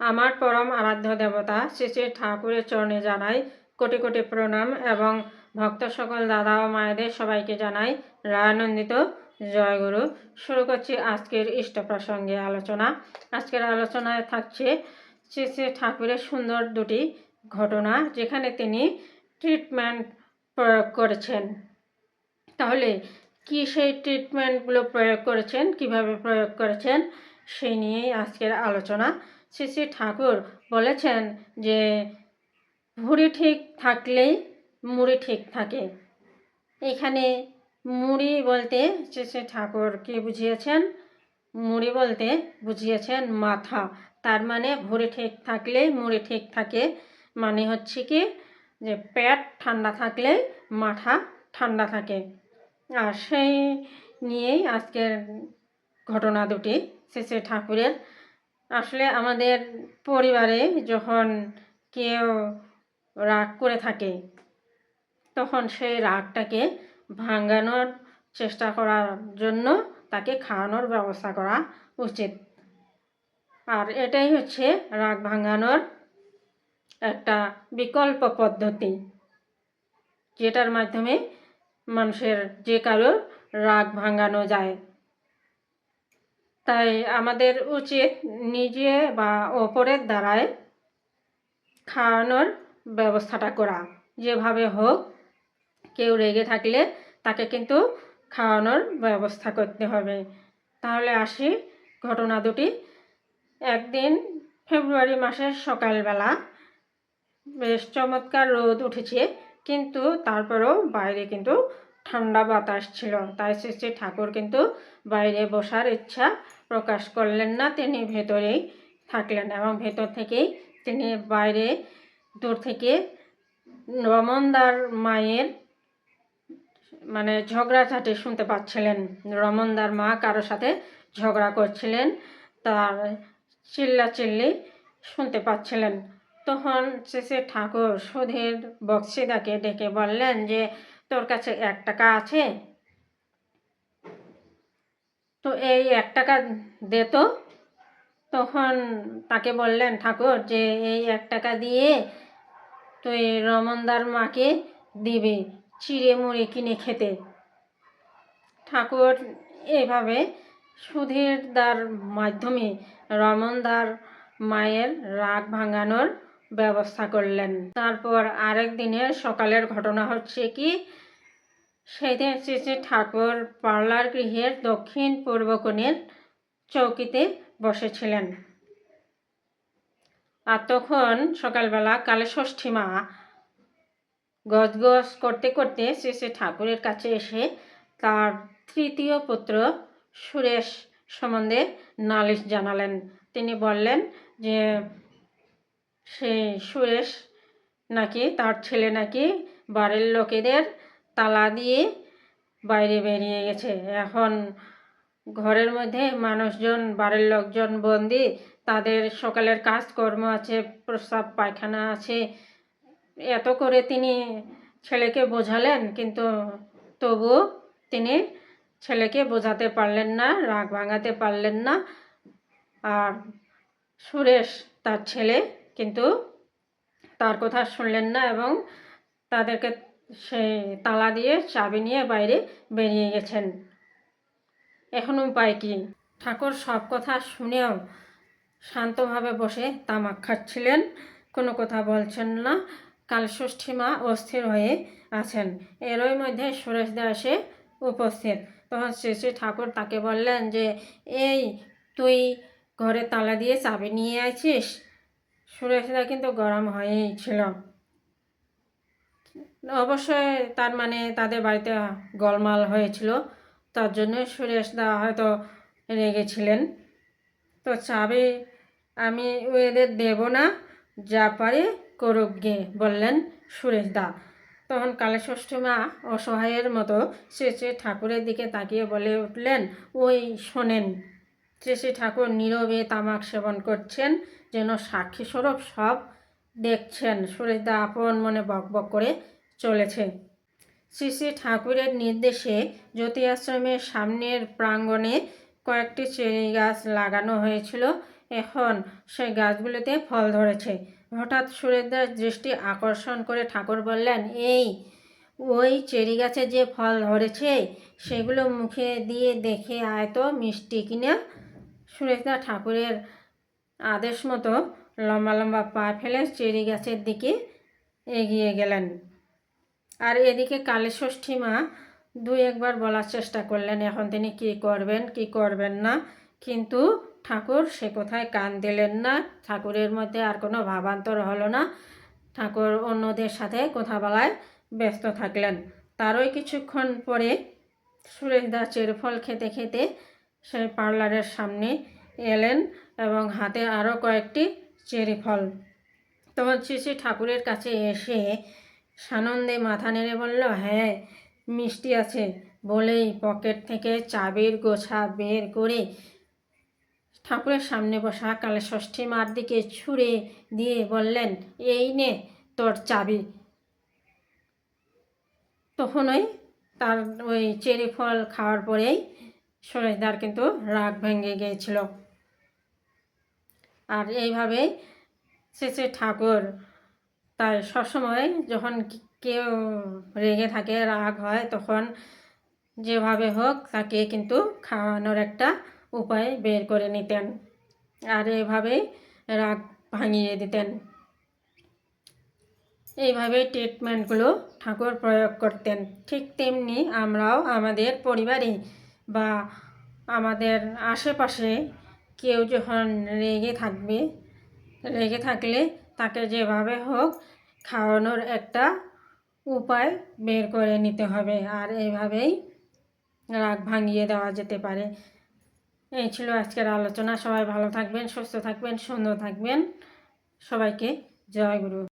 আমার পরম আরাধ্য দেবতা শ্রী শ্রী ঠাকুরের চরণে জানাই কোটি কোটি প্রণাম এবং ভক্ত সকল দাদা ও মায়েদের সবাইকে জানাই রায়ানন্দিত জয়গুরু। শুরু করছি আজকের ইষ্ট প্রসঙ্গে আলোচনা। আজকের আলোচনায় থাকছে শ্রী শ্রী ঠাকুরের সুন্দর দুটি ঘটনা যেখানে তিনি ট্রিটমেন্ট প্রয়োগ করেছেন। তাহলে কি সেই ট্রিটমেন্টগুলো প্রয়োগ করেছেন, কীভাবে প্রয়োগ করেছেন, সেই নিয়েই আজকের আলোচনা। শ্রী শ্রী ঠাকুর বলেছেন যে, ভুঁড়ি ঠিক থাকলেই মুড়ি ঠিক থাকে। এখানে মুড়ি বলতে শ্রী শ্রী ঠাকুর কি বুঝিয়েছেন? মুড়ি বলতে বুঝিয়েছেন মাথা। তার মানে ভুঁড়ি ঠিক থাকলে মুড়ি ঠিক থাকে। মানে হচ্ছে কি যে, পেট ঠান্ডা থাকলে মাথা ঠান্ডা থাকে। আর সেই নিয়েই আজকের ঘটনা দুটি শ্রী শ্রী ঠাকুরের আসলে আমাদের পরিবারে যখন কেউ রাগ করে থাকে, তখন সেই রাগটাকে ভাঙানোর চেষ্টা করার জন্য তাকে খাওয়ানোর ব্যবস্থা করা উচিত। আর এটাই হচ্ছে রাগ ভাঙানোর একটা বিকল্প পদ্ধতি, যেটার মাধ্যমে মানুষের যে কারোর রাগ ভাঙানো যায়। তাই আমাদের উচিত নিজে বা ওপরের দ্বারায় খাওয়ানোর ব্যবস্থাটা করা। যেভাবে হোক, কেউ রেগে থাকলে তাকে কিন্তু খাওয়ানোর ব্যবস্থা করতে হবে। তাহলে আসি ঘটনা দুটি। একদিন ফেব্রুয়ারি মাসের সকালবেলা বেশ চমৎকার রোদ উঠেছে, কিন্তু তারপরেও বাইরে কিন্তু ঠান্ডা বাতাস ছিল। তাই শ্রী ঠাকুর কিন্তু বাইরে বসার ইচ্ছা প্রকাশ করলেন না। তিনি ভেতরেই থাকলেন এবং ভেতর থেকেই তিনি বাইরে, দূর থেকে রমনদার মায়ের মানে ঝগড়াঝাটি শুনতে পাচ্ছিলেন। রমনদার মা কারোর সাথে ঝগড়া করছিলেন, তার চিল্লা চিল্লি শুনতে পাচ্ছিলেন। তখন শেষে ঠাকুর সুধীর বক্সিদাকে ডেকে বললেন যে, তোর কাছে এক টাকা আছে? তো এই এক টাকা দে তো। তখন তাকে বললেন, ঠাকুর, যে এই এক টাকা দিয়ে তুই রমনদার মাকে দিবি চিড়ে মুড়ে কিনে খেতে। ঠাকুর এভাবে সুধীরদার মাধ্যমে রমনদার মায়ের রাগ ভাঙানোর ব্যবস্থা করলেন। তারপর আরেক দিনের সকালের ঘটনা হচ্ছে কি সেদিন শ্রী শ্রী ঠাকুর পার্লার গৃহের দক্ষিণ পূর্ব কোণের চৌকিতে বসেছিলেন। আর তখন সকালবেলা কালে ষষ্ঠী মা গজগজ করতে করতে শ্রী শ্রী ঠাকুরের কাছে এসে তার তৃতীয় পুত্র সুরেশ সম্বন্ধে নালিশ জানালেন। তিনি বললেন যে, সেই সুরেশ নাকি, তার ছেলে নাকি বাড়ির লোকেদের তালা দিয়ে বাইরে বেরিয়ে গেছে। এখন ঘরের মধ্যে মানুষজন, বাড়ির লোকজন, বন্দি, তাদের সকালের কাজকর্ম আছে, প্রস্রাব পায়খানা আছে। এত করে তিনি ছেলেকে বোঝালেন, কিন্তু তবু তিনি ছেলেকে বোঝাতে পারলেন না, রাগ ভাঙাতে পারলেন না। আর সুরেশ তার ছেলে, কিন্তু তার কথা শুনলেন না এবং তাদেরকে সেই তালা দিয়ে চাবি নিয়ে বাইরে বেরিয়ে গেছেন। এখন উপায় কি? ঠাকুর সব কথা শুনেও শান্তভাবে বসে তামাক খাচ্ছিলেন। কোনো কথা বলছেন না। কালষষ্ঠী মা অস্থির হয়ে আছেন। এরই মধ্যে সুরেশ দাসে উপস্থিত। তখন শ্রী শ্রী ঠাকুর তাকে বললেন যে, এই তুই ঘরে তালা দিয়ে চাবি নিয়ে আছিস সুরেশদা কিন্তু গরম হয়েই ছিল। অবশ্যই তার মানে তাদের বাড়িতে গোলমাল হয়েছিল, তার জন্য সুরেশদা হয়তো রেগেছিলেন তো চাবি আমি ওদের দেব না, যা পারে করুক গে, বললেন সুরেশ দা। তখন কালেষষ্ঠী মা অসহায়ের মতো শ্রী ঠাকুরের দিকে তাকিয়ে বলে উঠলেন, ওই শোনেন শ্রী ঠাকুর নীরবে তামাক সেবন করছেন, যেন সাক্ষী স্বরূপ সব দেখছেন। সুরেশদা আপন মনে বক বক করে চলেছে। শ্রী শ্রী ঠাকুরের নির্দেশে জ্যোতি আশ্রমের সামনের প্রাঙ্গণে কয়েকটি চেরি গাছ লাগানো হয়েছিল। এখন সেই গাছগুলোতে ফল ধরেছে। হঠাৎ সুরেশদার দৃষ্টি আকর্ষণ করে ঠাকুর বললেন, এই, ওই চেরি গাছে যে ফল ধরেছে, সেগুলো মুখে দিয়ে দেখে আয় তো মিষ্টি কিনা? সুরেশদা ঠাকুরের আদেশ মতো লম্বা লম্বা পা ফেলে চেরি গাছের দিকে এগিয়ে গেলেন। আর এদিকে কালী ষষ্ঠী মা দুই একবার বলার চেষ্টা করলেন, এখন তিনি কি করবেন কি করবেন না? কিন্তু ঠাকুর সে কোথায় কান দিলেন না। ঠাকুরের মধ্যে আর কোনো ভাবান্তর হলো না। ঠাকুর অন্যদের সাথে কথা বলায় ব্যস্ত থাকলেন। তারই কিছুক্ষণ পরে সুরেশ সুরেশদা চেরফল খেতে খেতে সেই পার্লারের সামনে এলেন এবং হাতে আরও কয়েকটি চেরি ফল। তখন শ্রী ঠাকুরের কাছে এসে সানন্দে মাথা নেড়ে বলল হ্যাঁ মিষ্টি আছে। বলেই পকেট থেকে চাবির গোছা বের করে ঠাকুরের সামনে বসা কালে ষষ্ঠী মার দিকে ছুঁড়ে দিয়ে বললেন, এই নে তোর চাবি। তখনই তার ওই চেরি ফল খাওয়ার পরেই সুরেশদার কিন্তু রাগ ভেঙে গিয়েছিল। আর এইভাবেই শেষে ঠাকুর তাই সবসময় যখন কেউ রেগে থাকে, রাগ হয়, তখন যেভাবে হোক তাকে কিন্তু খাওয়ানোর একটা উপায় বের করে নিতেন আর এইভাবেই রাগ ভাঙিয়ে দিতেন। এইভাবে ট্রিটমেন্টগুলো ঠাকুর প্রয়োগ করতেন। ঠিক তেমনি আমরাও আমাদের পরিবারে বা আমাদের আশেপাশে কেউ যখন রেগে থাকবে, রেগে থাকলে তাকে যেভাবে হোক খাওয়ানোর একটা উপায় বের করে নিতে হবে। আর এইভাবেই রাগ ভাঙিয়ে দেওয়া যেতে পারে। এই ছিল আজকের আলোচনা। সবাই ভালো থাকবেন, সুস্থ থাকবেন, সুন্দর থাকবেন। সবাইকে জয় গুরু।